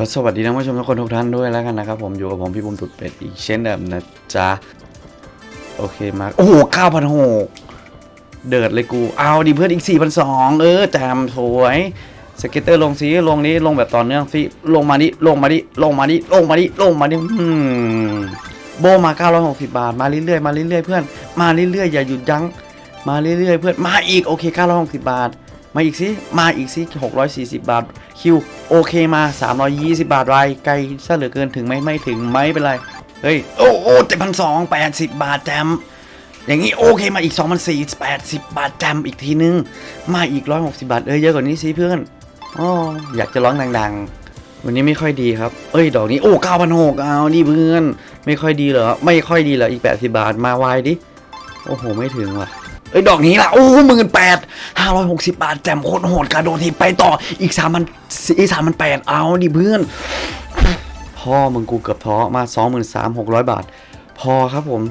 ก็สวัสดีท่านผู้ชมทุกคนทุกท่านด้วยแล้วกันนะครับผมอยู่กับผมพี่บุญตุดเป็ดอีกเช่นเดิมนะจ๊ะโอเคมาโอ้โหเก้าพันหกเดิดเลยกูเอาดิเพื่อนอีกสี่พันสองเออแจมสวยสเก็ตเตอร์ลงซีลงนี้ลงแบบต่อเนื่องซีลงมาดิลงมาดิลงมาดิลงมาดิลงมาดิอืมโบมา 960 บาท มาเรื่อยๆ มาเรื่อยๆ เพื่อน มาเรื่อยๆ อย่าหยุดยั้ง มาเรื่อยๆ เพื่อน มาอีก โอเค 960 บาท มาอีกสิมาอีกสิ640 บาทคิวโอเคมา 320 บาทไรไกลซะเหลือเกินถึงไหมไม่ถึงไม่เป็นไร เฮ้ย โอ้โอ้เจ็ดพันสองแปดสิบบาทแจมอย่างนี้โอเคมาอีก 2,480 บาทแจมอีกทีนึง มาอีก 160 บาท เอ้ยเยอะกว่านี้สิเพื่อนอ๋ออยากจะร้องดังๆ วันนี้ไม่ค่อยดีครับ เอ้ย ดอกนี้โอ้9,600เอาดิเพื่อน ไม่ค่อยดีเหรอ ไม่ค่อยดีเหรออีก 80 บาทมาวายดิ โอ้โห ไม่ถึงว่ะ เอ้ยดอกนี้ล่ะ โอ้หมื่นแปดห้าร้อยหกสิบบาท แจ่มโคตรโหดกระโดดทีไปต่ออีกสามพันอีกสามพันแปดเอาดิเพื่อน พ่อมึงกูเกือบท้อมาสองหมื่นสามหกร้อยบาท พอครับผม